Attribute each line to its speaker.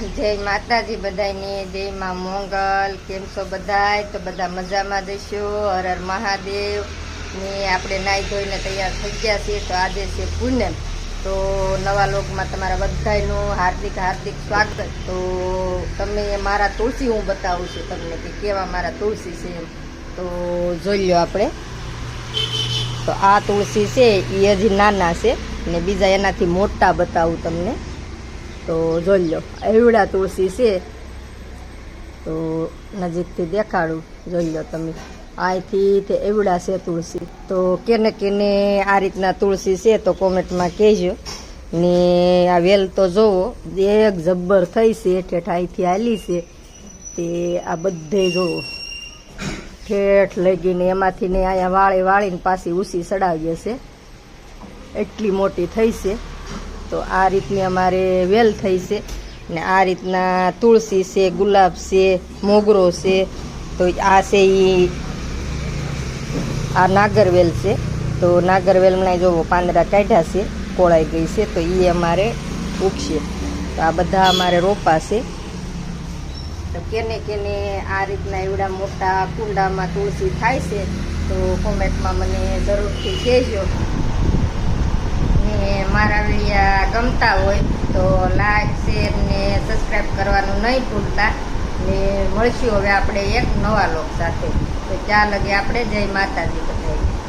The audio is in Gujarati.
Speaker 1: જય માતાજી બધાને જય માં મોંગલ. કેમ છો બધાય? તો બધા મજામાં જઈશો હર હર મહાદેવ. ને આપણે નાહી ધોઈને તૈયાર થઈ ગયા છીએ, તો આજે છે પૂનમ. તો નવા લોકમાં તમારા બધાયનું હાર્દિક હાર્દિક સ્વાગત. તો તમે મારા તુલસી હું બતાવું છું તમને, કે કેવા મારા તુલસી છે તો જોઈ લો આપણે. તો આ તુલસી છે, એ હજી નાના છે. ને બીજા એનાથી મોટા બતાવું તમને. તો જોઈ લો, એવડા તુલસી છે. તો નજીકથી દેખાડું, જોઈ લો તમે. અહીંથી તે એવડા છે તુલસી. તો કેને કેને આ રીતના તુલસી છે તો કોમેન્ટમાં કહેજો. ને આ વેલ તો જોવો, એક જબ્બર થઈ છે, ઠેઠ અહીંથી હાલી છે. તે આ બધે જોવો. ઠેઠ લઈ ગઈને એમાંથી ને અહીંયા વાળી વાળીને પાછી ઉસી ચડાવીએ છે. એટલી મોટી થઈ છે. તો આ રીતની અમારે વેલ થઈ છે ને આ રીતના તુલસી છે, ગુલાબ છે, મોગરો છે. તો આ છે એ આ નાગરવેલ છે. તો નાગરવેલના જોવો પાંદડા કાઢ્યા છે, કોળાઈ ગઈ છે, તો એ અમારે ઉગશે. તો આ બધા અમારે રોપા છે. તો કેને કેને આ રીતના એવડા મોટા કુંડામાં તુલસી થાય છે, તો કોમેન્ટમાં મને જરૂરથી કહેજો. ને મારા ગમતા હોય તો લાઈક શેર ને સબસ્ક્રાઈબ કરવાનું નહીં ભૂલતા. ને મળશું હવે આપણે એક નવા લોક સાથે. તો ત્યાં લગે આપણે જય માતાજી બધાય.